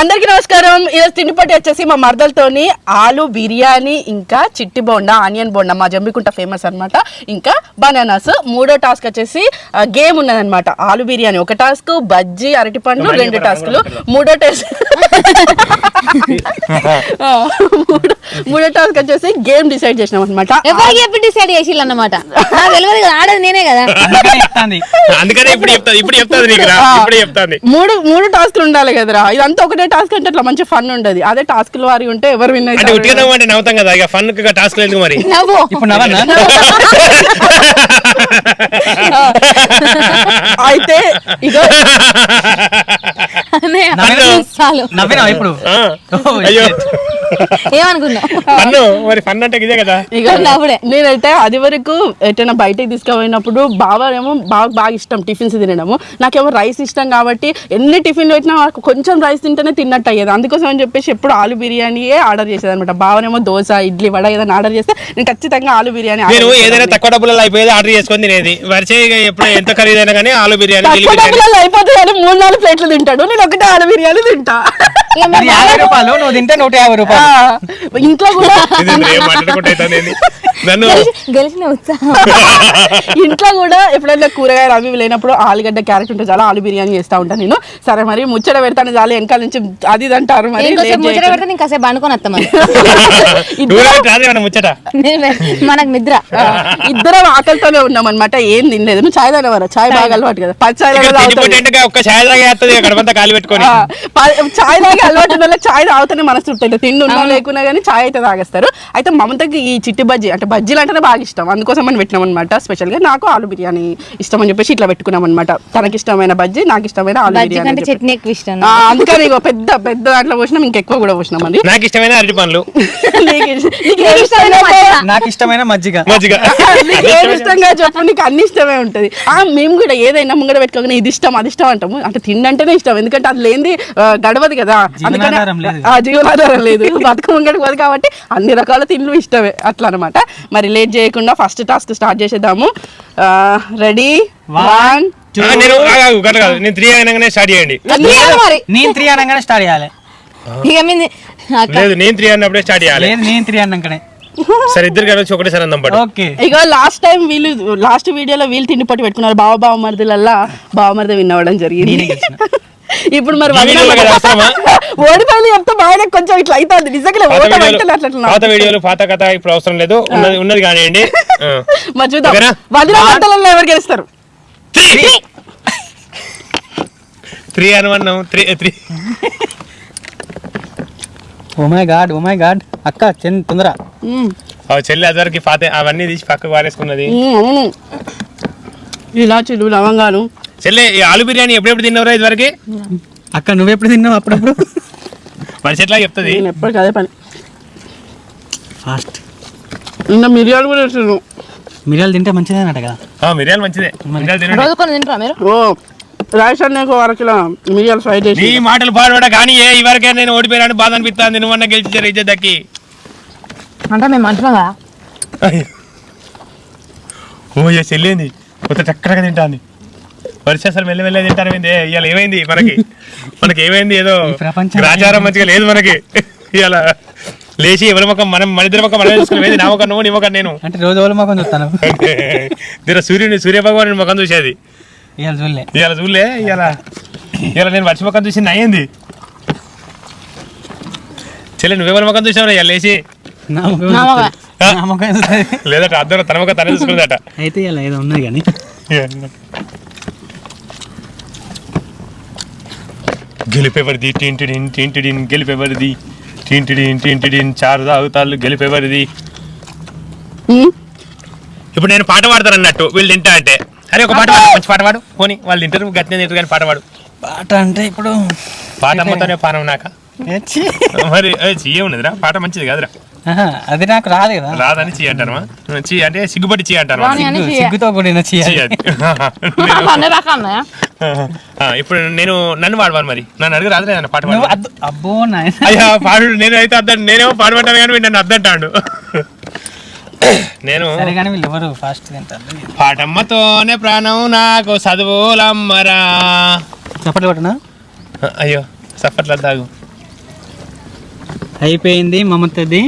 అందరికి నమస్కారం. ఈరోజు తిండిపోటీ వచ్చేసి మా మరదలతోని ఆలు బిర్యానీ ఇంకా చిట్టి బోండా ఆనియన్ బోండా మా జమ్మికుంట ఫేమస్ అన్నమాట. ఇంకా బనానాస్ మూడో టాస్క్ వచ్చేసి గేమ్ ఉన్నదన్నమాట. ఆలు బిర్యానీ ఒక టాస్క్ బజ్జీ అరటి పండ్లు రెండు టాస్కులు. మూడో టాస్క్ మూడో టాస్క్ వచ్చేసి గేమ్ డిసైడ్ చేసినాం అనమాట ఎవరికి చెప్పి డిసైడ్ చేసిల్లు అన్నమాట నాకు తెలియదు కదా ఆడేది నేనే కదా. అందుకనే ఇప్పుడు చెప్తాది ఇప్పుడు నీకు రా ఇప్పుడు చెప్తాది. మూడు మూడు టాస్క్లు ఉండాలి కదరా. ఇదంతా ఒకటే టాస్క్ అంటే అట్లా మంచి ఫన్ ఉండదు. అదే టాస్క్లు వారి ఉంటే ఎవరు విన్ అంటే ఉట్టిగా నవ్వుతాం కదా. ఇక ఫన్ టాస్క్ లేదు మరి. నవ్వు. ఇప్పుడు నవన్నా అయితే ఇదో అన్నయ్య, నవ్వు. చాలు నవ్వినావా ఇప్పుడు. ఓ, అయ్యో ఏమనుకున్నావు ఫన్ మరి ఫన్ అంటే ఇదే కదా? ఇక నవ్వుడే. నేనైతే అది వరకు ఎటైనా బయటకి తీసుకుపోయినప్పుడు బాగా ఏమో బాగా బాగా ఇష్టం టిఫిన్స్ తినడము. నాకేమో రైస్ ఇష్టం కాబట్టి ఎన్ని టిఫిన్లు పెట్టినా నాకు కొంచెం రైస్ తింటేనే తిన్నట్టు అయ్యేది. అందుకోసం అని చెప్పేసి ఎప్పుడు ఆలు బిర్యానీయే ఆర్డర్ చేసేది అనమాట బావనేమో దోశ ఇడ్లీ వడ ఏదైనా ఆర్డర్ చేస్తే నేను ఖచ్చితంగా ఆలు బిర్యానీ నేను ఏదైనా. తక్కువ డబ్బులలో అయిపోయేది ఆర్డర్ చేసుకొని తినేది. వరిసే ఎప్పుడు ఎంత ఖరీదైనా కానీ ఆలు బిర్యానీ తక్కువ డబ్బులలో అయిపోతుంది కానీ మూడు నాలుగు ప్లేట్లు తింటాడు. నేను ఒకటే ఆలు బిర్యానీ తింటా. యాభై రూపాయలు నువ్వు తింటే నూట యాభై రూపాయలు. ఇంట్లో కూడా ఇది ఏం మాట్లాడుకుంటా అవుతాను నేను. నన్ను గెలిచి- గెలిచిన ఉత్సాహం. ఇంట్లో కూడా ఎప్పుడైనా కూరగాయలు అవి లేనప్పుడు ఆలుగడ్డ క్యారెట్ ఉంటే చాలా ఆలు బిర్యానీ చేస్తా ఉంటాను నేను. సరే మరి ముచ్చట పెడతాను చాలా వెనకాల నుంచి అది ఇది అంటారు మరి. ముచ్చట. పెడితే నేను కాసేపు అనుకుని మనకు నిద్ర. ఇద్దరం ఆకలితోనే ఉన్నాం అనమాట ఏం తినలేదు. నువ్వు చాయ్ తాగేవారా? చాయ్ బాగా అలవాటు కదా. పచ్చి చాయ్ ఒక్క ఆ, ప- చాయ్ తాగే అలవాటు చాయ్ తాగుతూనే మనసు ఉంటుంది తిండి ఉన్నా లేకున్నా కానీ చాయ్ అయితే తాగేస్తారు. అయితే మమతకి ఈ చిట్టి బజ్జీ అంటే బజ్జీలు అంటేనే బాగా ఇష్టం. అందుకోసం మనం పెట్టినాం అనమాట స్పెషల్గా. నాకు ఆలు బిర్యానీ ఇష్టం అని చెప్పేసి ఇట్లా పెట్టుకున్నాం అనమాట తనకి ఇష్టమైన బజ్జీ నాకు ఇష్టమైన ఆలు బిర్యానీ కంటే అని చెప్పి. చట్నీ ఎక్కువ ఇష్టం ఆ, అందుకని పెద్ద పెద్ద దాంట్లో పోసినాం ఇంకెక్కువ కూడా పోసినాం అండి నాకు ఇష్టమైన అరటి పండ్లు. నీకు ఇష్టమైన మజ్జిగ. ఇష్టంగా చెప్పు నీకు అన్ని ఇష్టమే ఉంటది. ఆ మేము కూడా ఏదైనా ముంగడ పెట్టుకోగానే ఇది ఇష్టం అది ఇష్టం అంటాము. అంటే తిండంటేనే ఇష్టం. ఎందుకంటే అది లేనిది ఆ, గడవదు కదా. అందుకని జీవనాధారం లేదు. ఆ జీవనాధారం లేదు బతుక ముంగడికి పోదు కాబట్టి అన్ని రకాల తిండ్లు ఇష్టమే. అట్లా అనమాట మరి లేట్ చేయకుండా ఫస్ట్ టాస్క్ స్టార్ట్ చేసేద్దాము. రెడీ? వన్ నేను నేను త్రీ స్టార్ట్ చేయండి. లేదు మరి. నేను త్రీ అనగానే స్టార్ట్ చేయాలి. ఇక మీది అక్క. లేదు నేను త్రీ అన్నప్పుడే స్టార్ట్ చేయాలి. లేదు నేను త్రీ అన్నాకనే. సరే ఇద్దరు కలిసి ఒకటేసారి అందం పడు ఓకే. ఇక లాస్ట్ టైం వీళ్ళు లాస్ట్ వీడియోలో వీళ్ళు తిండి పట్టి పెట్టుకున్నారు. బావ బావ మరిదిలల్లా బావ మరిది విన్నవడం జరిగింది. ఇప్పుడు మరి? ఓడిపోయింది చెప్తే బాగా కొంచెం ఇట్లా అవుతుంది. నిజంగా పాత వీడియోలు పాత వీడియోలు పాత కథ ఇప్పుడు అవసరం లేదు. ఉన్నది ఉన్నది కానివ్వండి. మరి చూద్దాం? వదిన గంటలలో ఎవరు గెలుస్తారు? త్రీ. అని అన్నాం three three. Oh my god oh my god. అక్క చెన్ తొందర. చెల్లి అదివరకు పాత అవన్నీ తీసి పక్కకు వారేసుకున్నది ఇలాచీలు లవంగాలు చెల్లె ఈ ఆలు బిర్యానీ ఎప్పుడెప్పుడు తిన్నవరా ఇదివరకు? అక్క నువ్వెప్పుడు తిన్నావు అప్పుడప్పుడు? మనిషి ఎట్లా చెప్తుంది. నేను ఎప్పటికీ అదే పని. ఫాస్ట్. ఇంకా మిరియాలు కూడా వేస్తున్నాను మిరియాలు తింటే మంచిదేనట కదా? ఆ, మిరియాలు మంచిదే. మిరియాలు తినండి. రోజు కొన్ని తింటారా మీరు? ఓ రైస్ అన్నీ అరకిలో మిరియాలు ఫ్రై నీ చేసి మాటలు పాడబడ కానీ ఏ ఇవరకే నేను ఓడిపోయాను బాధ అనిపిస్తాను నువ్వన్న గెలిచారు ఇజ్జత్ దక్కి? అంటే మేము మంచిగా ఓ ఏ చెల్లింది? కొత్త చక్కరగా తింటాంది. వరుస అసలు మెల్ల మెల్ల ఏంది ఇవాళ ఏమైంది మనకి? మనకి ఏమైంది ఏదో గ్రాచారం మంచిగా లేదు మనకి. ఇవాళ లేచి ఎవరి ముఖం మనం మన ఇద్దరి ముఖం మనమే చూసుకుని నా ముఖం నువ్వు నీ ముఖం నేను? అంటే రోజు రోజు మాకు చూస్తాను? దీని సూర్యుని సూర్య భగవాన్ ముఖం చూసేది. ఇవాళ చూడలే. ఇవాళ చూడలే ఇవాళ ఇవాళ నేను వర్ష ముఖం చూసి అయ్యింది చెల్లి నువ్వెవరి ముఖం చూసావు ఇవాళ లేచి? ముఖం ముఖం. ముఖం. లేదట అద్దరు తన ముఖం తనే చూసుకుందట అయితే ఇలా ఏదో ఉన్నది కానీ. గెలిపేవరిది? టింటిడిన్ టింటిడిన్ గెలిపేవరిది? టింటిడిన్ టింటిడిన్ చారు తాగుతాళ్ళు గెలిపేవరిది. ఇప్పుడు నేను పాట పాడతాను అన్నట్టు వీళ్ళు తింటా అంటే. అరే ఒక పాట పాడు మంచి పాట పాడు. పోనీ వాళ్ళు తింటారు గట్టినే తింటారు కానీ పాట పాడు. పాట అంటే ఇప్పుడు పాట అమ్మతోనే పానం నాక. మరి చీయ ఉన్నదిరా పాట మంచిది కాదురా. అది నాకు రాదు కదా. రాదని చీ అంటారమా చీ అంటే సిగ్గుపట్టి చీ అంటారు. సిగ్గుతో కూడిన చీ. ఇప్పుడు నేను నన్ను పాడవాను మరి. నన్ను అడుగు రాదు లేదన్న పాట అబ్బో నాయన. అయ్యా పాడు నేను అయితే అద్దంట నేనేమో పాడమంటాను కానీ నన్ను అద్దంటాడు. నేను ఎవరు? ఫాస్ట్ పాటమ్మతోనే ప్రాణం నాకు చదువులమ్మరా. చప్పట్లు కొట్టనా? అయ్యో సప్పట్ల తాగు. అయిపోయింది మమతది.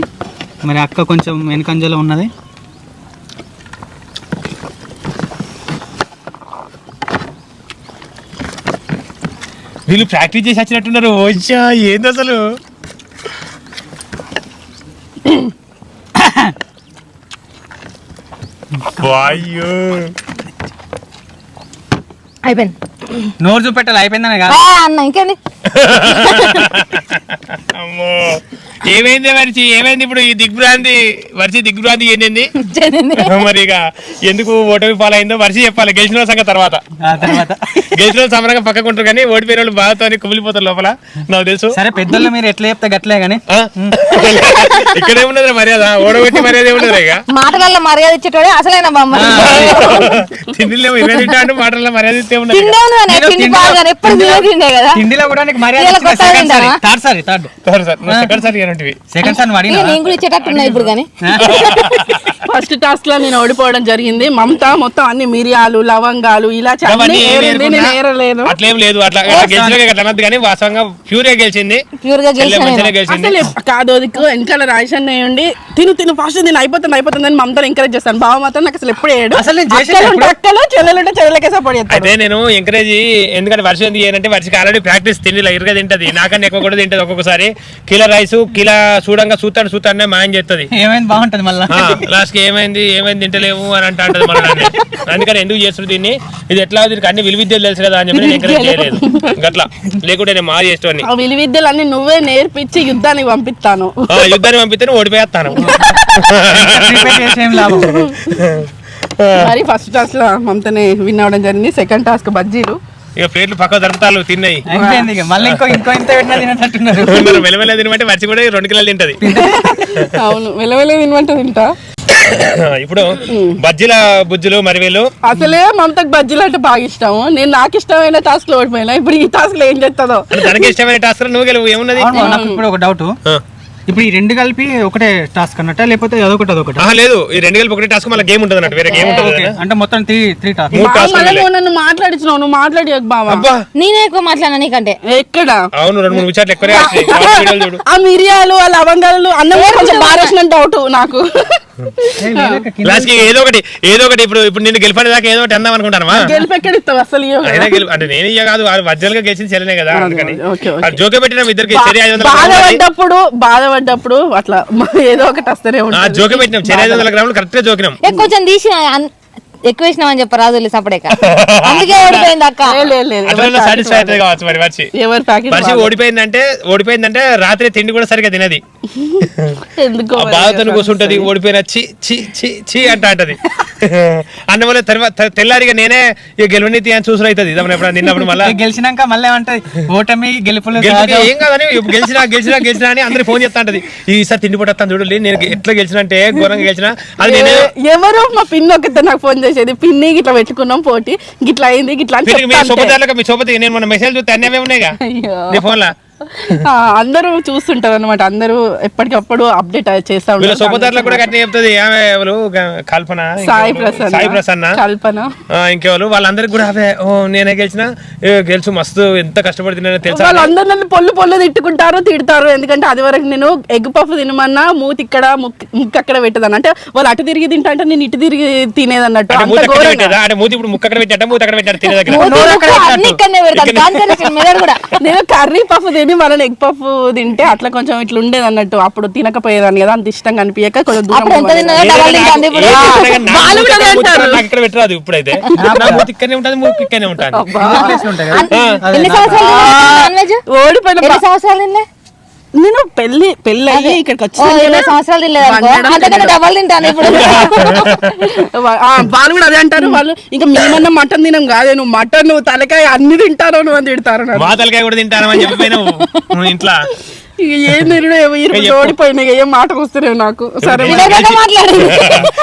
మరి అక్క కొంచెం వెనకంజలో ఉన్నది. వీళ్ళు ప్రాక్టీస్ చేసి వచ్చినట్టున్నారు. వచ్చా ఏంది అసలు? వాయ్యో. అయిపోయింది. నోరు చూపెట్టాలి అయిపోయిందనే ఆ, కాదు అన్న ఇంకేంది? అమ్మో. ఏమైంది మరిచి ఏమైంది ఇప్పుడు ఈ దిగ్భ్రాంతి? వర్షి దిగ్భ్రాంతి ఏంది చెందింది. మరి ఇక ఎందుకు ఓటమి పాలైందో వర్షి చెప్పాలి. గెలిచిన సంగతి తర్వాత. ఆ తర్వాత. గెలిచిన వాళ్ళు సమరంగా పక్కకు ఉంటారు కానీ ఓడిపోయిన వాళ్ళు బాధతో కుమిలిపోతారు లోపల. నాకు తెలుసు. సరే పెద్దోళ్ళు మీరు ఎట్లా చెప్తే గట్లే కానీ? ఇక్కడే ఉన్నది మర్యాద. ఓడగొట్టి మర్యాద ఉండదు ఇక? మాటలలో మర్యాద ఇచ్చేటోడే అసలైన బొమ్మ. ఇరవై తింటా అంటే మాటల్లో మర్యాద ఇస్తే ఉన్నది కదా? తిండిలో కూడా నీకు మర్యాద సారి సారి సరే నువ్వు సెకండ్ ఇక అడిగినా నేను కూడా ఇచ్చేటట్టున్నా ఇప్పుడు కానీ ఫస్ట్ టాస్క్లో నేను ఓడిపోవడం జరిగింది. మమత మొత్తం అన్ని మిరియాలు లవంగాలు ఇలా అవన్నీ అన్ని ఏం ఏరింది నేను లేకుండా ఏరలేను అట్లేం లేదు. అట్లా అట్లా గెలిచిన అట్లా అనద్దు కానీ వాస్తవంగా ప్యూర్గా గెలిచింది. ప్యూర్గా గెలిచింది. కాదు వెనకాల రాజన్ ఉండి తిను తిను ఫాస్ట్ నేను అయిపోతుంది అయిపోతుంది అని మమతను ఎంకరేజ్ చేస్తాను. బావ మాత్రం నాకు అసలు ఎప్పుడు ఏడు అసలు అక్కలు చెల్లెలుంటే చెల్లెలకే సపోర్ట్ చేస్తాను అయితే నేను ఎంకరేజ్ ఎందుకంటే వర్షం చేయనంటే వర్షకి ఆల్రెడీ ప్రాక్టీస్ తిండి ఇరుగా తింటది. నాకన్నా ఎక్కువ కూడా తింటది ఒక్కొక్కసారి. కిలో రైస్ కిలో చూడంగా చూస్తాడు చూస్తాడనే మాయం చేస్తుంది ఏమైంది? బాగుంటది మళ్ళా. లాస్ట్కి ఏమైంది? ఏమైంది? తింటలేము అని అంటే అంటది మళ్ళీ. అందుకని ఎందుకు చేస్తుంది దీన్ని? ఇది ఎట్లా దీనికి అన్ని విలువిద్యలు తెలుసు కదా అని చెప్పి ఎంకరేజ్ చేయలేదు. గట్లా. లేకుంటే నేను మా చేస్తాను ఆ విలు విద్యలు అన్ని నువ్వే నేర్పించి యుద్ధానికి పంపిస్తాను. యుద్ధాన్ని పంపితే నువ్వు ఓడిపోయేస్తాను మరి ఫస్ట్ టాస్క్లో మమతని విన్ అవడం జరిగింది. సెకండ్ టాస్క్ బజ్జీలు. ఇక ప్లేట్లు పక్క దొరుకుతారు తిన్నాయి. అయిపోయింది ఇక. మళ్ళీ ఇంకో ఇంకో ఇంత పెట్టినా తినట్టున్నారు మనం వెలవెల తినమంటే మర్చి కూడా రెండు కిలోలు తింటది. అవును వెలవెల తినమంటే తింటా. ఇప్పుడు బజ్జీల బుజ్జులు మరి వీళ్ళు? అసలే మమతకు బజ్జీలు అంటే బాగా ఇష్టము. నేను నాకు ఇష్టమైన టాస్క్లో ఓడిపోయినా. ఇప్పుడు ఈ టాస్క్లో ఏం చేస్తుందో తనకి ఇష్టమైన టాస్క్ నువ్వు గెలువు. ఏమున్నది? నాకు ఇప్పుడు ఒక డౌట్. ఇప్పుడు ఈ రెండు కలిపి ఒకటే టాస్క్ అన్నట్ట? లేకపోతే అదొకటి అదొకటి? లేదు. ఈ రెండు కలిపి ఒకటి టాస్క్ మళ్ళీ గేమ్ ఉంటుంది అన్నట్టు. వేరే గేమ్ ఉంటుంది ఓకే. అంటే మొత్తం త్రీ త్రీ టాస్క్ మూడు బావ, టాస్క్ మళ్ళీ నువ్వు నన్ను మాట్లాడించినావు నువ్వు మాట్లాడి బావా. అబ్బా. నేనే ఎక్కువ మాట్లాడినా నీకంటే. ఎక్కడ? అవును రెండు మూడు ఎక్కువనే వచ్చినాయి. వీడియోలు చూడు. ఆ మిరియాలు ఆ లవంగాలు అన్నం కూడా కొంచెం బాగా డౌట్ నాకు. లాస్ట్ ఏదో ఒకటి ఏదో ఒకటి ఇప్పుడు ఇప్పుడు నిన్ను గెలిపడే దాకా ఏదో ఒకటి అందాం అనుకుంటానమా గెలిపి ఎక్కడ ఇస్తావు అసలు. అయినా గెలుపు అంటే నేను ఇయ్య కాదు వజ్జలుగా గెలిచింది చెల్లనే కదా అందుకని. జోకే పెట్టిన ఇద్దరికి చెరి ఐదు. బాధపడ్డప్పుడు బాధపడ్డప్పుడు అట్లా ఏదో ఒకటి వస్తూనే ఆ ఉంటుంది. జోకే పెట్టినాం చెరి ఐదు వందల గ్రాములు కరెక్ట్గా జోకినాం. ఏ కొంచెం తీసి ఎక్కువ వేసినామని చెప్ప రాజులు సపడేక అందుకే ఓడిపోయింది అక్క. ఏ, లేదు, లేదు. అట్లా ఎవరి సాటిస్ఫై packet అవుతుంది కావచ్చు మరి వచ్చి ఎవరి ప్యాకెట్ వర్షి ఓడిపోయిందంటే ఓడిపోయిందంటే రాత్రి తిండి కూడా సరిగా తినది. ఎందుకో బాధతో కూర్చుంటది ఓడిపోయిన చి చి చి చి అంట అంటది. అందువల్ల తర్వాత తెల్లారిగా నేనే ఇక గెలువనీతి అని చూసులు అవుతుంది ఎప్పుడు నిన్నప్పుడు మళ్ళీ. గెలిచినాక మళ్ళీ ఏమంటది? ఓటమి గెలుపులు. ఏం కాదని గెలిచినా గెలిచినా గెలిచినా అని అందరూ ఫోన్ చేస్తా ఉంటది. ఈసారి తిండి పట్టేస్తాను చూడండి నేను ఎట్లా గెలిచిన అంటే ఘోరంగా గెలిచిన. అది నేనే ఎవరు మా పిన్ని ఒకతే నాకు ఫోన్ చేసేది పిన్ని ఇట్లా పెట్టుకున్నాం పోటీ గిట్లా అయింది గిట్లా మీ. సోపతి మీ సోపతి నేను మన మెసేజ్ చూస్తే అన్నీ ఉన్నాయిగా. అయ్యో. నీ ఫోన్లో. అందరూ చూస్తుంటారు అనమాట అందరూ ఎప్పటికప్పుడు అప్డేట్ చేస్తా ఉంటారు. సోపదారులకు కూడా కట్టిన చెప్తుంది ఆమె ఎవరు? కల్పన? సాయి ప్రసన్న. సాయి ప్రసన్న. కల్పన. ఇంకెవరు? వాళ్ళందరికి కూడా అవే ఓ నేనే గెలిచిన? ఏ, గెలుచు మస్తు ఎంత కష్టపడుతున్నానో తెలుసా? వాళ్ళందరూ నన్ను పొల్లు పొల్లు తిట్టుకుంటారు తిడతారు. ఎందుకంటే అది వరకు నేను ఎగ్ పఫ్ తినమన్నా మూతి ఇక్కడ ముక్కు అక్కడ పెట్టదాను అంటే వాళ్ళు అటు తిరిగి తింటా అంటే నేను ఇటు తిరిగి తినేది అన్నట్టు నేను కర్రీ పఫ్ తిని మళ్ళీ ఎగ్ పఫ్ తింటే అట్లా కొంచెం ఇట్లా ఉండేది అన్నట్టు. అప్పుడు తినకపోయేదాన్ని కదా అంత ఇష్టంగా అనిపించక కొంచెం దూరం ఇక్కడ పెట్టరాదు ఇప్పుడైతే. ఇక్కడనే ఉంటుంది ఇక్కడనే ఉంటాను ఓడిపోయిన సంవత్సరాలు నేను పెళ్ళి పెళ్ళి అయ్యి ఇక్కడికి వచ్చి సంవత్సరాలు తినలేదు డబల్ తింటాను ఇప్పుడు. ఆ, వాళ్ళు కూడా అదే అంటారు. వాళ్ళు ఇంకా మేమన్నా మటన్ తినం కాదే నువ్వు మటన్ నువ్వు తలకాయ అన్ని తింటారు నువ్వు అని తిడతారు. మా తలకాయ కూడా తింటానని చెప్పిపోయినావు నువ్వు ఇంట్లో. ఇక ఏం ఓడిపోయినాయి ఇక ఏం మాట వస్తున్నాయి నాకు. సరే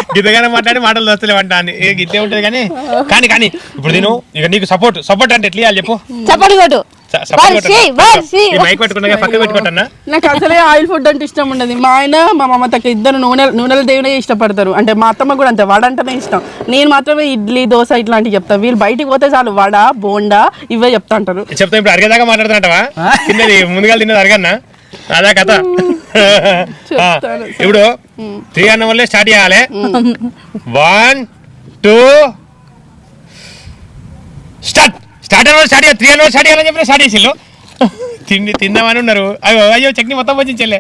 గిద్దగానే మాట్లాడి. మాటలు వస్తలేవంట అని. ఏ గిద్దే ఉంటది కానీ కానీ కానీ ఇప్పుడు నేను ఇక నీకు సపోర్ట్ సపోర్ట్ అంటే ఎట్లా చెప్పు. చప్పటి కొట్టు. నాకు అసలే ఆయిల్ ఫుడ్ అంటే ఇష్టం ఉండదు. మా ఆయన మా మమతకి ఇద్దరు నూనె నూనెల దేవునే ఇష్టపడతారు. అంటే మా అత్తమ్మ కూడా అంతే వడ అంటేనే ఇష్టం. నేను మాత్రమే ఇడ్లీ దోశ ఇట్లాంటివి చెప్తా. వీళ్ళు బయటికి పోతే చాలు వడ బోండా ఇవే చెప్తా అంటారు. చెప్తా ఇప్పుడు అరిగేదాకా మాట్లాడుతున్నట్టవా? తిన్నది ముందుగా తిన్నది అరగన్నా? అదా కథ. ఇప్పుడు త్రీ అన్న వల్లే స్టార్ట్ చేయాలి. One two start. స్టార్ట్ అన్న స్టార్ట్ త్రీ అన్న స్టార్ట్ చేయాలని చెప్పి స్టార్ట్ చేసిల్లు తిండి తిందామని ఉన్నారు అయ్యో అయ్యో చట్నీ మొత్తం వచ్చి చెల్లె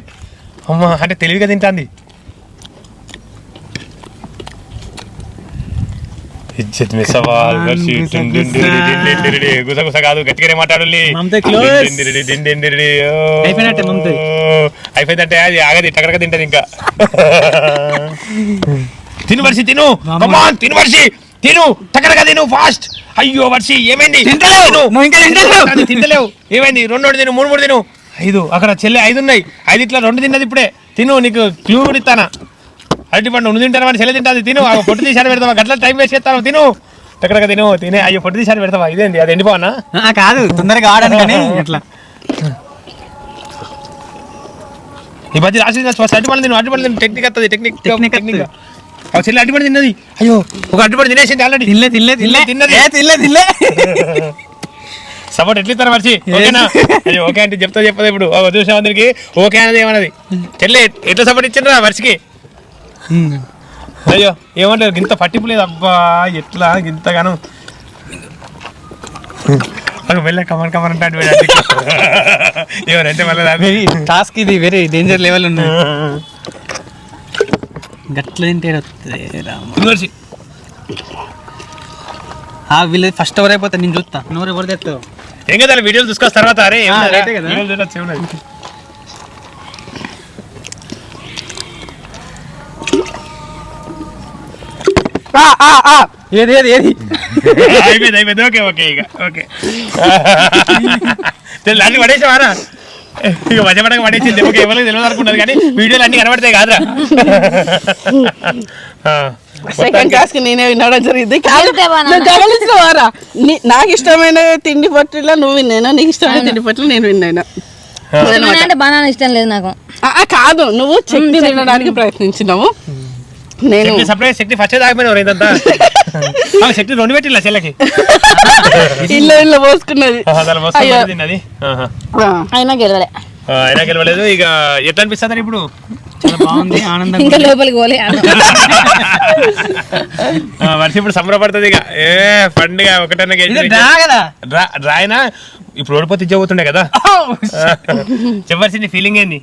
అమ్మా అంటే తెలివిగా తింటాంది ఇజ్జత్ మిస్ అవ్వాలి. గుసగుస కాదు గట్టిగానే మమత. అయిపోయిందంటే అది ఆగది టకటక తింటది ఇంకా తిను వర్షి తిను తిను వర్షి తిను టకటక తిను ఫాస్ట్ అయ్యో వర్షి ఏమైంది? తింటలేవు. ఏమైంది? రెండు తిను మూడు మూడు తిను. ఐదు అక్కడ చెల్లె ఐదు ఉన్నాయి. ఐదు ఇట్లా రెండు తిన్నది ఇప్పుడే. తిను నీకు క్లూ కూడా ఇస్తానా? అరటి పండు నువ్వు తింటాను వాడి చెల్లె తింటుంది. తిను పొట్టు తీసారి పెడతావా? గట్ల టైం వేస్ట్ చేస్తాను తిను. టకటక తిను తినే. అయ్యో పొట్టు తీసారి పెడతావా? ఇదేంటి అది ఎండిపోనా ఆ, కాదు తొందరగా ఆడను కానీ ఇట్లా ఈ మధ్య రాసి అడ్డుపడి తిను అడ్డుపడి తిను. టెక్నిక్ వస్తుంది టెక్నిక్ టెక్నిక్ వస్తది. ఆ చెల్లి అడ్డుపడి తిన్నది. అయ్యో ఒక అడ్డుపడి తినేసింది ఆల్రెడీ తినలే తినలే తినలే తిన్నది. ఏ, తినలే తినలే. సపోర్ట్ ఎట్లా ఇస్తారు మర్చి ఓకేనా? అయ్యో ఓకే అంటే చెప్తా చెప్పదు ఇప్పుడు. చూసిన అందరికి? ఓకే అనేది ఏమన్నది? చెల్లి ఎట్లా సపోర్ట్ ఇచ్చిండ్రా వర్షకి అయ్యో ఏమంటారు? ఇంత పట్టింపు లేదు అబ్బా ఎట్లా? ఇంతగానో. వెళ్ళ కమన్ కమన్ అంటే ఎవరంటే మళ్ళీ టాస్క్ ఇది వెరీ డేంజర్ లెవెల్ ఉన్నది గట్ల తింటే వస్తుంది ఆ వీళ్ళు ఫస్ట్ ఎవరు అయిపోతా నేను చూస్తా. నువ్వు ఎవరు తెస్తావు ఏం కదా వీడియోలు చూసుకొస్త తర్వాత అరే. ఏది ఏది ఏది? అయిపోయింది అయిపోయింది. ఓకే ఓకే ఇక ఓకే. లాంటి పడేసావారా? ఇక మధ్యపడక పడేసింది. ఓకే ఎవరికి తెలియదు అనుకుంటుంది కానీ వీడియోలు అన్ని కనబడతాయి కాదురా. సెకండ్ క్లాస్కి నేనే వినడం జరిగింది. గమనించవారా నీ- నాకు ఇష్టమైన తిండి పట్టులో నువ్వు విన్నాను నీకు ఇష్టమైన తిండి పట్టులో నేను ఇష్టమైన అంటే బనానా ఇష్టం లేదు నాకు. కాదు. నువ్వు చట్నీ తినడానికి ప్రయత్నించినావు. నేను శక్తి సప్లై శక్తి ఫస్ట్ దాకపోయినారు ఇదంతా. ఆ, శక్తి రెండు పెట్టిల్లా చెల్లకి? ఇల్లు ఇల్లు పోసుకున్నది. తిన్నది. అయినా గెలవలే. అయినా గెలవలేదు. ఇక ఎట్లా అనిపిస్తుంది ఇప్పుడు? చాలా బాగుంది ఆనందంగా ఇంకా లోపలికి పోలే ఆ, వర్షం ఇప్పుడు సంబరపడుతుంది ఇక. ఏ పండుగ ఒకటన్నా రాయనా? ఇప్పుడు ఓడిపోతే ఇచ్చబోతుండే కదా. చెప్పాల్సింది ఫీలింగ్ ఏంది?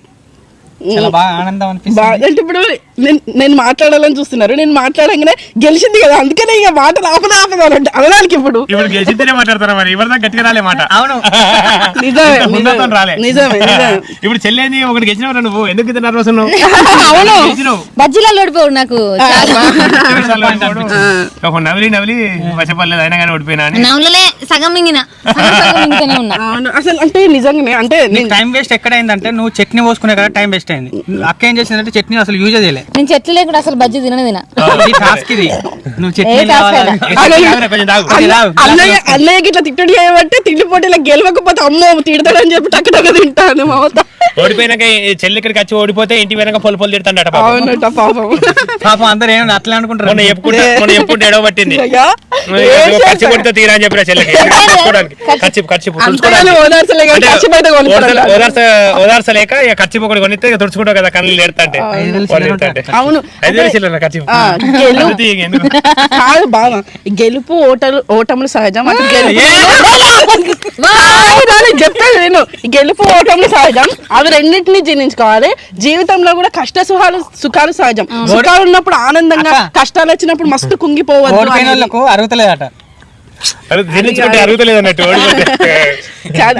అంటే ఇప్పుడు నేను నేను మాట్లాడాలని చూస్తున్నారు. నేను మాట్లాడంగానే గెలిచింది కదా అందుకనే ఇక మాటలు ఆపద ఆపదాలంటే అనడానికి ఇప్పుడు. ఇప్పుడు గెలిచితేనే మాట్లాడతారా మరి? ఎవరిదా గట్టిగా రాలే మాట? అవును. నిజమే. రాలే. నిజమే ఇప్పుడు చెల్లేంది ఒకటి గెలిచినవరా నువ్వు? ఎందుకు ఇంత నర్వస్ అవును. గెలిచినావు. బజ్జీలలో ఓడిపోడు నాకు. ఒక నవలి నవలి వశపడలేదు. అయినా కానీ ఓడిపోయినా నవ్వులనే సగం మింగిన. అసలు అంటే నిజంగానే అంటే నేను టైం వేస్ట్ ఎక్కడ అయిందంటే నువ్వు చట్నీ పోసుకునే కదా టైం వేస్ట్ అయింది. అక్క ఏం చేసిందంటే చట్నీ అసలు యూజ్ చేయలే. నేను చెట్లు లేకుండా అసలు బజ్జీ తిననే తిన. ఈ టాస్క్ ఇది. నువ్వు చట్నీ ఏ task కావాలా? అయినా? అన్నయ్య అన్నయ్యకి ఇట్లా తిట్టుడు చేయబట్టి తిండి పోటీలో గెలవకపోతే అమ్మో తిడతాడని చెప్పి టక్ టక్ తింటాను మమత ఓడిపోయినాక చెల్లి ఇక్కడికి వచ్చి ఓడిపోతే ఇంటి వెనక పొలు పొలు తిడతాడట పాపం. అవునట పాపం. పాపం అందరూ ఏమన్నా అట్లా అనుకుంటారు? మొన్న చెప్పుకుంటే మొన్న చెప్పుకుంటే ఎడవ పట్టింది. ఖర్చు? కొడితే తీరా అని చెప్పిన చెల్లెకి. ఖర్చు ఖర్చు ఓదార్చలేక ఇక ఖర్చు ఒకటి కొనిస్తే ఇక తుడుచుకుంటావు కదా కళ్ళు ఏడుతుంటే. అవును. ఐదు వేలు చిల్లర ఖర్చు? కాదు బాగా గెలుపు ఓటలు ఓటములు సహజం అటు గెలుపు నేను గెలుపు ఓటములు సహజం అవి రెండింటిని జీర్ణించుకోవాలి. జీవితంలో కూడా కష్ట సుఖాలు సుఖాలు సహజం. సుఖాలు ఉన్నప్పుడు ఆనందంగా. కష్టాలు వచ్చినప్పుడు మస్తు కుంగిపోవద్దు ఓడిపోయిన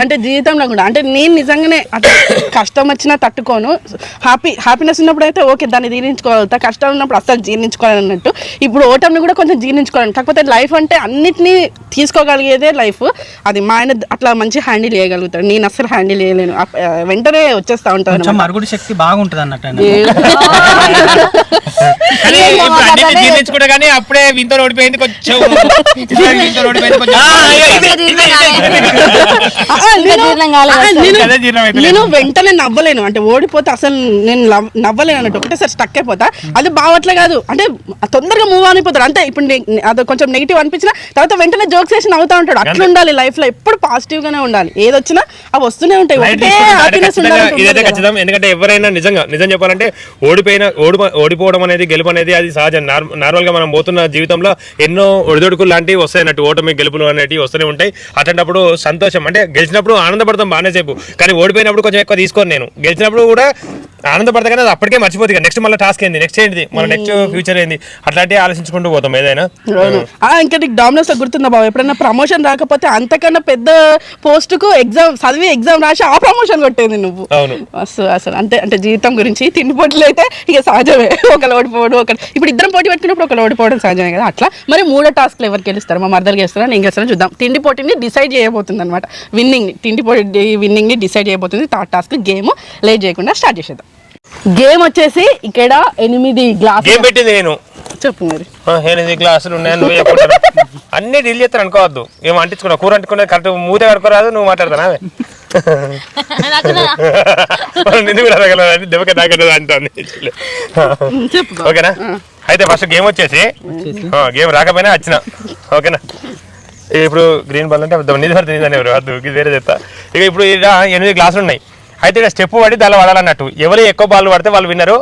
అంటే జీవితంలో కూడా. అంటే నేను నిజంగానే అట్లా కష్టం వచ్చినా తట్టుకోను. హ్యాపీ హ్యాపీనెస్ ఉన్నప్పుడు అయితే ఓకే దాన్ని జీర్ణించుకోగలుగుతా. కష్టం ఉన్నప్పుడు అస్సలు జీర్ణించుకోవాలి అన్నట్టు ఇప్పుడు ఓటమిని కూడా కొంచెం జీర్ణించుకోవాలి కాకపోతే లైఫ్ అంటే అన్నిటినీ తీసుకోగలిగేదే లైఫ్ అది మా ఆయన అట్లా మంచి హ్యాండిల్ చేయగలుగుతాడు. నేను అస్సలు హ్యాండిల్ చేయలేను. వెంటనే వచ్చేస్తా ఉంటాను మరుగుడు శక్తి బాగుంటది అన్నట్టు అప్పుడే వింతో ఓడిపోయింది కొంచెం. నేను- వెంటనే నవ్వలేను. అంటే ఓడిపోతే అసలు నేను నవ్- నవ్వలేను అన్నట్టు. ఒకటేసారి స్టక్ అయిపోతా. అది బావట్లే కాదు. అంటే తొందరగా మూవ్ అయిపోతాడు. అంతే ఇప్పుడు అది కొంచెం నెగిటివ్ అనిపించిన తర్వాత వెంటనే జోక్స్ వేసి నవ్వుతా ఉంటాడు. అట్లా ఉండాలి లైఫ్లో. ఎప్పుడు పాజిటివ్ గానే ఉండాలి. ఏది వచ్చినా అవి వస్తూనే ఉంటాయి. లైట్ ఒకటే తీసుకుంటే అంటే హ్యాపీనెస్ ఖచ్చితంగా ఉండాలి ఇదైతే ఖచ్చితం. ఎందుకంటే ఎవరైనా నిజంగా నిజం చెప్పాలంటే ఓడిపోయిన ఓడిపో ఓడిపోవడం అనేది గెలుపు అనేది అది సహజం. నార్- నార్మల్గా మనం పోతున్న జీవితంలో ఎన్నో ఒడిదొడుకులు లాంటివి వస్తాయి అన్నట్టు. ఓటమి గెలుపులు అనేటివి వస్తూనే ఉంటాయి. అటువంటిప్పుడు సంతోషం అంటే గెలిచినప్పుడు ఆనందపడతాం బాగానే సేపు. కానీ ఓడిపోయినప్పుడు కొంచెం ఎక్కువ తీసుకోను నేను. గెలిచినప్పుడు కూడా ఆనందపడతా కానీ అది అప్పటికే మర్చిపోతుంది నెక్స్ట్ మళ్ళీ టాస్క్ ఏంది? నెక్స్ట్ ఏంటి మన నెక్స్ట్ ఫ్యూచర్ ఏంది? అట్లాంటివి ఆలోచించుకుంటూ పోతాం ఏదైనా. ఆ, ఇంకా నీకు డామినోస్లో గుర్తుందా బాబు? ఎప్పుడైనా ప్రమోషన్ రాకపోతే అంతకన్నా పెద్ద పోస్ట్కు ఎగ్జామ్ చదివి ఎగ్జామ్ రాసి ఆ ప్రమోషన్ కొట్టేది నువ్వు. అవును. అసలు అసలు అంటే అంటే జీవితం గురించి తిండి పోటీలు అయితే ఇక సహజమే. ఒకరు ఓడిపోవడం ఒకరు ఇప్పుడు ఇద్దరం పోటీ పెట్టుకున్నప్పుడు ఒకరు ఓడిపోవడం సహజమే కదా. అట్లా మరి మూడో టాస్క్లు ఎవరికి గెలుస్తారు? మా మర్దలు గెలుస్తారా? నేను గెలుస్తారా చూద్దాం. తిండి పోటీని డిసైడ్ చేయబోతుంది అనమాట విన్నింగ్ని తిండి పోటీ విన్నింగ్ని డిసైడ్ చేయబోతుంది. థర్డ్ టాస్క్ గేమ్ లేట్ చేయకుండా స్టార్ట్ చేసేద్దాం. గేమ్ వచ్చేసి ఇక్కడ ఎనిమిది గ్లాస్ గేమ్ పెట్టింది నేను. చెప్పు మరి. ఆ, ఎనిమిది గ్లాసులు ఉన్నాయని నువ్వు చెప్పుకుంటాను అన్ని డీల్ చేస్తాను అనుకోవద్దు. ఏమో అంటించుకున్నా కూర అంటుకున్నది కరెక్ట్ మూతే కడుకోరాదు నువ్వు మాట్లాడతానా? నిన్ను కూడా అడగలేదు దెబ్బకి అంటాను. ఓకేనా? అయితే ఫస్ట్ గేమ్ వచ్చేసి గేమ్ రాకపోయినా వచ్చిన. ఓకేనా? ఇప్పుడు గ్రీన్ బాల్ అంటే నిధి పడుతుంది ఎవరు? వద్దు ఇది వేరే చెప్తా. ఇక ఇప్పుడు ఇక్కడ ఎనిమిది గ్లాసులు ఉన్నాయి. అయితే ఇక్కడ స్టెప్ పడి దానిలో పడాలన్నట్టు ఎవరు ఎక్కువ బాల్ పడితే వాళ్ళు విన్నారు.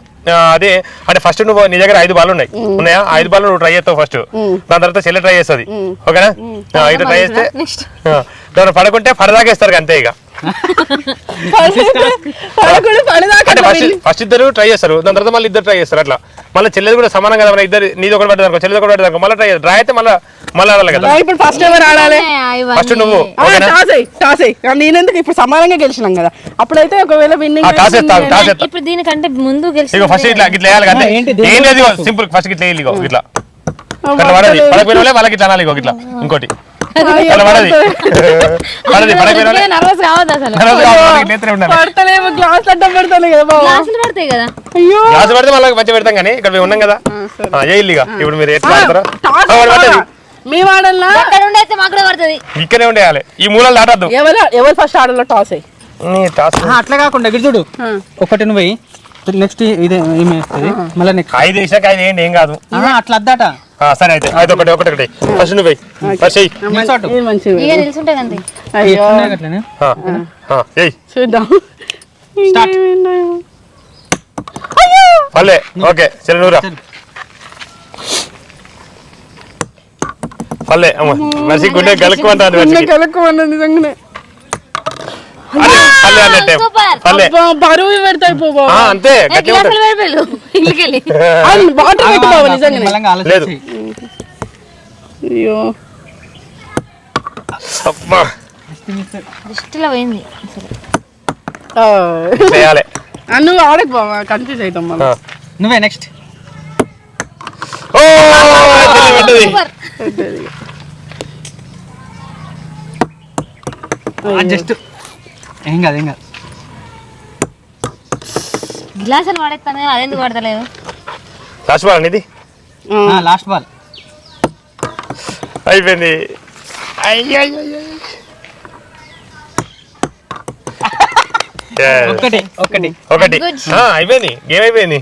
అదే అంటే ఫస్ట్ నువ్వు నీ దగ్గర ఐదు బాల్ ఉన్నాయి. ఉన్నాయా? ఐదు బాల్ నువ్వు ట్రై చేస్తావు ఫస్ట్ దాని తర్వాత చెల్లె ట్రై చేస్తుంది. ఓకేనా? అయితే ట్రై చేస్తే దాన్ని పడకుంటే పడదాకేస్తారు అంతే ఇక. ఫస్ట్ ఇద్దరు ట్రై చేస్తారు. దాని తర్వాత మళ్ళీ ఇద్దరు ట్రై చేస్తారు. అట్లా. మళ్ళీ చెల్లెది కూడా సమానం కదా మన ఇద్దరు నీది ఒకటి పడ్డది చెల్లెది ఒకటి పడ్డది మళ్ళీ ట్రై డ్రా అయితే మళ్ళీ మళ్ళీ ఆడాలి కదా. ఇప్పుడు ఫస్ట్ ఎవరు ఆడాలి? ఫస్ట్ నువ్వు టాస్ అయ్యి టాస్ అయ్యి నేనెందుకు ఇప్పుడు సమానంగా గెలిచినాం కదా? అప్పుడైతే ఒకవేళ విన్నింగ్ టాస్ ఎత్తా టాస్ ఎత్తా ఇప్పుడు దీనికంటే ముందు గెలిచి ఇగో ఫస్ట్ ఇట్లా ఇట్లా వేయాలి కదా? ఏం లేదు సింపుల్. ఫస్ట్ ఇట్లా వేయాలి ఇగో ఇట్లా. అట్లా పడది పడకపోయిన వాళ్ళే వాళ్ళకి ఇట్లా అనాలి ఇగో ఇట్లా. ఇంకోటి. నర్వస్ కావద్దు అసలు. పడతలేమో గ్లాస్ అడ్డం కదా బాబు. గ్లాసులు పడతాయి కదా. అయ్యో. గ్లాస్ పడితే మళ్ళీ మంచిగా పెడతాం కానీ ఇక్కడ మేము ఉన్నాం కదా. ఇప్పుడు మీరు ఎట్లా ఆడతారా టాస్ ఆ, వాడు పడ్డది మేము ఆడాలా అక్కడ మాకు పడుతుంది. ఇక్కడే ఉండేయాలి. ఈ మూలలు దాటద్దు. ఎవరు ఎవరు ఫస్ట్ ఆడాలో టాస్ అయ్యి నీ టాస్ ఆ, అట్లా కాకుండా ఇక్కడ చూడు. ఒకటి నువ్వు నెక్స్ట్ ఇదే ఏమి వేస్తుంది మళ్ళీ ఐదు వేసాక ఐదు ఏంటి ఏం కాదు. అట్లా అద్దాట సరే అయితే ఒకటి ఒకటి ఒకటి. ఫస్ట్ నువ్వు ఫస్ట్ మంచిది అయ్యో. చూద్దాం. పల్లె ఓకే సరే నువ్వురా పల్లె అమ్మ మనిషి గుండె కలుక్కుమన్నది నిజంగానే. పల్లె అన్నట్టే సూపర్. పల్లె బరువు పెడతాయి బాబు. అంతే వాటర్ పెట్టు బాబు లేదు. అయ్యో. దృష్టిలో పోయింది. చేయాలి. నువ్వు ఆడకు బాబా కన్ఫ్యూజ్ అవుతాం మళ్ళీ ఆ. నువ్వే నెక్స్ట్ ఓ జస్ట్ ఏం కాదు ఏం కాదు గ్లాసులు పడేస్తాను కానీ అదెందుకు పడతలేదు లాస్ట్ బాల్ ఇది లాస్ట్ బాల్ అయిపోయింది. ఒక్కటి ఒకటి. Good. ఆ, అయిపోయింది. గేమ్ అయిపోయింది.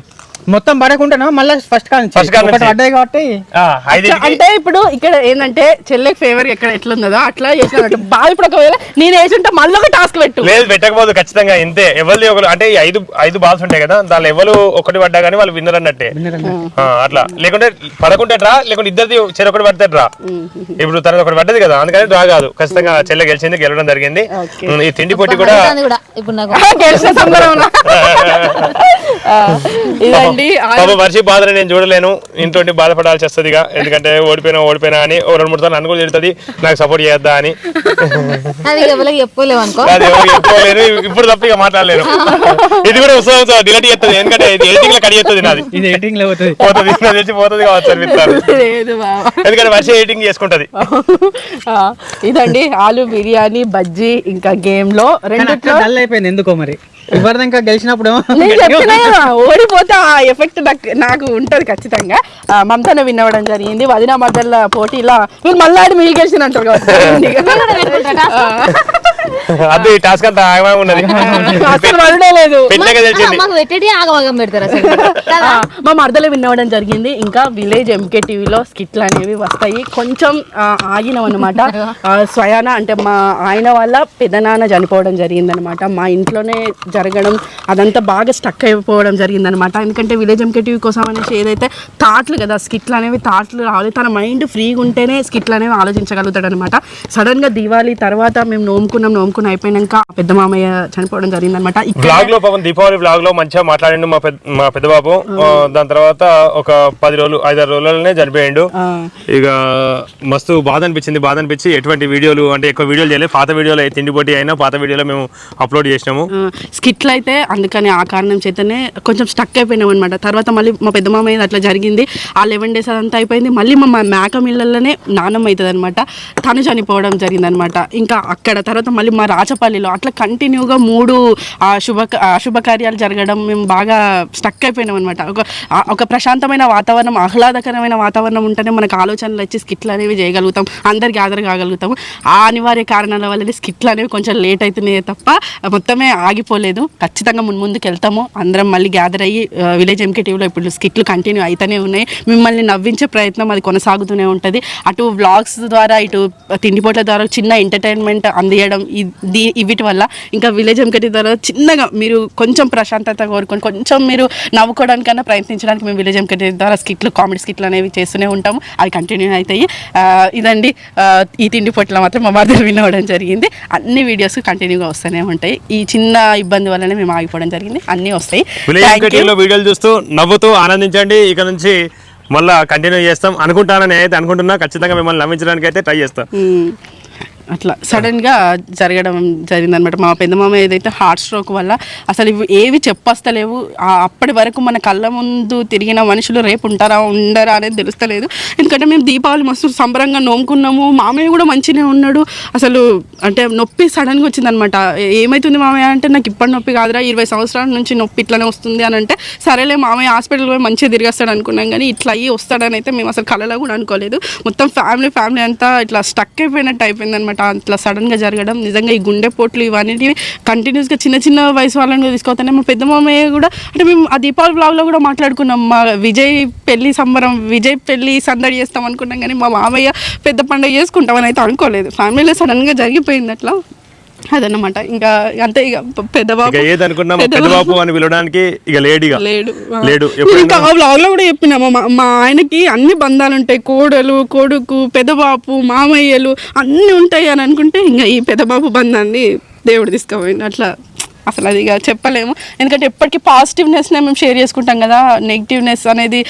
మొత్తం పడకుండానా? మళ్ళీ ఫస్ట్ ఒకటి నుంచి. పడ్డాయి కాబట్టి? అంటే ఇప్పుడు ఇక్కడ ఏంటంటే చెల్లెకి ఫేవర్ ఎక్కడ ఎట్లున్నదో అట్లా చేసినట్టు బాగా ఇప్పుడు ఒకవేళ నేను వేసుంటే మళ్ళీ ఒక టాస్క్ పెట్టు. లేదు పెట్టకపోదు ఖచ్చితంగా ఇంతే. ఎవరిది ఒకరు అంటే ఈ ఐదు ఐదు బాల్స్ ఉంటాయి కదా దానిలో ఎవరు ఒకటి పడ్డా కానీ వాళ్ళు విన్నర్ అన్నట్టే. ఆ, అట్లా. లేకుంటే పడకుంటే డ్రా లేకుంటే ఇద్దరిది చెరు ఒకటి పడితే డ్రా. ఇప్పుడు తనది ఒకటి పడ్డది కదా అందుకని డ్రా కాదు. ఖచ్చితంగా చెల్లె గెలిచింది గెలవడం జరిగింది. ఈ తిండి పోటీ కూడా పడుతుంది కూడా. ఇప్పుడు ఆ- పాప వర్షి బాధని నేను చూడలేను. ఇంట్లో బాధపడాల్సి వస్తుంది ఎందుకంటే ఓడిపోయినా ఓడిపోయినా అని ఓ రెండు మూడు సార్లు కూడా తిడుతుంది. నాకు సపోర్ట్ చేయొద్దా అని. అది ఎవరికి చెప్పలేవు అనుకో. అది ఎవరికి చెప్పుకోలేను. ఇప్పుడు తప్ప ఇక మాట్లాడలేను. ఇది కూడా ఉత్సవం డిలీట్ చేస్తుంది. ఎందుకంటే ఇది ఎడిటింగ్లో కడి చేస్తుంది నాది. ఇది ఎడిటింగ్లో పోతుంది. పోతుంది కావచ్చు అనిపిస్తారు ఎందుకంటే వర్ష ఎడిటింగ్ చేసుకుంటది. ఆ, ఇదండి ఆలు బిర్యానీ బజ్జీ ఇంకా గేమ్లో డల్ అయిపోయింది ఎందుకో మరి? ఎవరిది ఇంకా గెలిచినప్పుడు నేను చెప్తున్నా కదా, ఓడిపోతే ఆ ఎఫెక్ట్ నాకు నాకు ఉంటది ఖచ్చితంగా. ఆ, మమతానే విన్నవడం జరిగింది వదిన మధ్యలో పోటీలో. వీళ్ళు మళ్ళీ ఆడి మీరు గెలిచిన అంటారు అది టాస్క్ అంతా ఆగమే ఉన్నది. అసలు వదలే లేదు. పెళ్ళగా తెలిసింది. మాకు పెట్టేటి ఆగమాగం పెడతారు అసలు. మా మరదలే విన్నవడం జరిగింది. ఇంకా విలేజ్ ఎంకే టీవీలో స్కిట్లు అనేవి వస్తాయి. కొంచెం ఆ, ఆగినాం అనమాట స్వయాన అంటే మా ఆయన వాళ్ళ పెదనాన్న చనిపోవడం జరిగిందనమాట మా ఇంట్లోనే జరగడం అదంతా బాగా స్టక్ అయిపోవడం జరిగిందనమాట ఎందుకంటే విలేజ్ ఎంకే టీవీ కోసం అనేసి ఏదైతే థాట్లు కదా స్కిట్లు అనేవి థాట్లు రావాలి. తన మైండ్ ఫ్రీగా ఉంటేనే స్కిట్లు అనేవి ఆలోచించగలుగుతాడు అనమాట సడన్గా దివాళీ తర్వాత మేము నోముకున్నాం. నోముకుని అయిపోయినాక పెద్ద మామయ్య చనిపోవడం జరిగిందనమాట ఇక్కడ బ్లాగ్లో పాపం దీపావళి బ్లాగ్లో మంచిగా మాట్లాడిండు మా పెద్ద మా పెద్ద బాబు దాని తర్వాత ఒక పది రోజులు ఐదారు రోజులనే చనిపోయిండు. ఇక మస్తు బాధ అనిపించింది బాధ అనిపించి ఎటువంటి వీడియోలు అంటే ఎక్కువ వీడియోలు చేయలేదు. పాత వీడియోలు అయితే తిండి పోటీ అయినా పాత వీడియోలో మేము అప్లోడ్ చేసినాము. స్కిట్లు అయితే అందుకని ఆ కారణం చేతనే కొంచెం స్టక్ అయిపోయినాం అనమాట తర్వాత మళ్ళీ మా పెద్ద మామయ్య అట్లా జరిగింది. ఆ లెవెన్ డేస్ అదంతా అయిపోయింది. మళ్ళీ మా మా మేక మిల్లల్లోనే నానమ్మ అవుతుంది అనమాట తను చనిపోవడం జరిగిందనమాట ఇంకా అక్కడ తర్వాత మళ్ళీ మా రాచపల్లిలో అట్లా కంటిన్యూగా మూడు ఆ శుభ శుభకార్యాలు జరగడం మేము బాగా స్టక్ అయిపోయినాం అనమాట ఒక ఒక ప్రశాంతమైన వాతావరణం ఆహ్లాదకరమైన వాతావరణం ఉంటేనే మనకు ఆలోచనలు వచ్చి స్కిట్లు అనేవి చేయగలుగుతాం అందరు గ్యాదర్ కాగలుగుతాము. ఆ అనివార్య కారణాల వల్ల స్కిట్లు అనేవి కొంచెం లేట్ అవుతున్నాయి తప్ప మొత్తమే ఆగిపోలేదు. ఖచ్చితంగా ముందుకు వెళ్తాము అందరం మళ్ళీ గ్యాదర్ అయ్యి విలేజ్ ఎంకే టీవీలో ఇప్పుడు స్కిట్లు కంటిన్యూ అవుతూనే ఉన్నాయి. మిమ్మల్ని నవ్వించే ప్రయత్నం అది కొనసాగుతూనే ఉంటుంది. అటు వ్లాగ్స్ ద్వారా ఇటు తిండిపోట్ల ద్వారా చిన్న ఎంటర్టైన్మెంట్ అందియడం ఇది వీటి వల్ల ఇంకా విలేజ్ ఎంకటి ద్వారా చిన్నగా మీరు కొంచెం ప్రశాంతత కోరుకొని కొంచెం మీరు నవ్వుకోవడానికైనా ప్రయత్నించడానికి మేము విలేజ్ ఎంకటి ద్వారా స్కిట్లు కామెడీ స్కిట్లు అనేవి చేస్తూనే ఉంటాము. అవి కంటిన్యూ అవుతాయి ఇదండి. ఈ తిండి పొట్ల మాత్రం మా మదర్ వినవడం జరిగింది. అన్ని వీడియోస్ కంటిన్యూగా వస్తూనే ఉంటాయి. ఈ చిన్న ఇబ్బంది వల్లనే మేము ఆగిపోవడం జరిగింది. అన్నీ వస్తాయి. వీడియోలు చూస్తూ నవ్వుతూ ఆనందించండి. ఇక నుంచి మళ్ళా కంటిన్యూ చేస్తాం. అనుకుంటానని అయితే అనుకుంటున్నా. ఖచ్చితంగా మిమ్మల్ని నవ్వించడానికి అయితే ట్రై చేస్తాం. అట్లా. సడన్గా జరగడం జరిగిందనమాట మా పెద్ద మామ ఏదైతే హార్ట్ స్ట్రోక్ వల్ల అసలు ఇవి ఏవి చెప్పస్తలేవు. అప్పటి వరకు మన కళ్ళ ముందు తిరిగిన మనుషులు రేపు ఉంటారా ఉండరా అనేది తెలుస్తలేదు. ఎందుకంటే మేము దీపావళి మస్తు సంబరంగా నోముకున్నాము. మామయ్య కూడా మంచిగానే ఉన్నాడు. అసలు అంటే నొప్పి సడన్గా వచ్చిందనమాట ఏమైతుంది మామయ్య అంటే నాకు ఇప్పటి నొప్పి కాదురా ఇరవై సంవత్సరాల నుంచి నొప్పి ఇట్లానే వస్తుంది అని అంటే సరేలే మామయ్య హాస్పిటల్ పోయి మంచిగా తిరిగేస్తాడు అనుకున్నాం. కానీ ఇట్లా అయ్యి వస్తాడని అయితే మేము అసలు కళలో కూడా అనుకోలేదు. మొత్తం ఫ్యామిలీ ఫ్యామిలీ అంతా ఇట్లా స్టక్ అయిపోయినట్టు అయిపోయింది అనమాట. అట్లా సడన్గా జరగడం నిజంగా ఈ గుండె పోట్లు ఇవన్నీ కంటిన్యూస్గా చిన్న చిన్న వయసు వాళ్ళని తీసుకొస్తానే మా పెద్ద మామయ్య కూడా అంటే మేము ఆ దీపావళి బ్లాగ్లో కూడా మాట్లాడుకున్నాం. మా విజయ్ పెళ్ళి సంబరం విజయ్ పెళ్ళి సందడి చేస్తాం అనుకున్నాం కానీ మా మామయ్య పెద్ద పండుగ చేసుకుంటామని అయితే అనుకోలేదు. ఫ్యామిలీలో సడన్గా జరిగిపోయింది అట్లా. అదన్నమాట. ఇంకా అంతే ఇక పెద్ద బాబు ఇక ఏదనుకున్నా మా పెద్ద బాబు అని పిలవడానికి ఇక లేడిగా లేడు. లేడు. ఇంకా బ్లాగ్లో కూడా చెప్పినాము మా మా ఆయనకి అన్ని బంధాలు ఉంటాయి కోడలు కొడుకు పెదబాపు మామయ్యలు అన్ని ఉంటాయి అని అనుకుంటే ఇంకా ఈ పెదబాపు బంధాన్ని దేవుడు తీసుకుపోయింది అట్లా అసలు అది చెప్పలేము. ఎందుకంటే ఎప్పటికీ పాజిటివ్నెస్నే మేము షేర్ చేసుకుంటాం కదా. నెగిటివ్నెస్ అనేది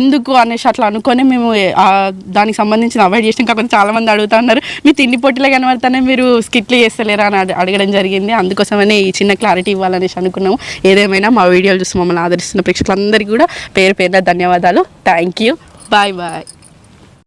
ఎందుకు అనేసి అట్లా అనుకొని మేము దానికి సంబంధించిన అవాయిడ్ చేసినాం. కాకపోతే చాలామంది అడుగుతా ఉన్నారు మీ తిండి పొట్టిలో కనబడతానే మీరు స్కిట్లు చేస్తలేరా? అని అడగడం జరిగింది. అందుకోసమనే ఈ చిన్న క్లారిటీ ఇవ్వాలనేసి అనుకున్నాము. ఏదేమైనా మా వీడియోలు చూసి మమ్మల్ని ఆదరిస్తున్న ప్రేక్షకులందరికీ కూడా పేరు పేరున ధన్యవాదాలు. Thank you. Bye bye.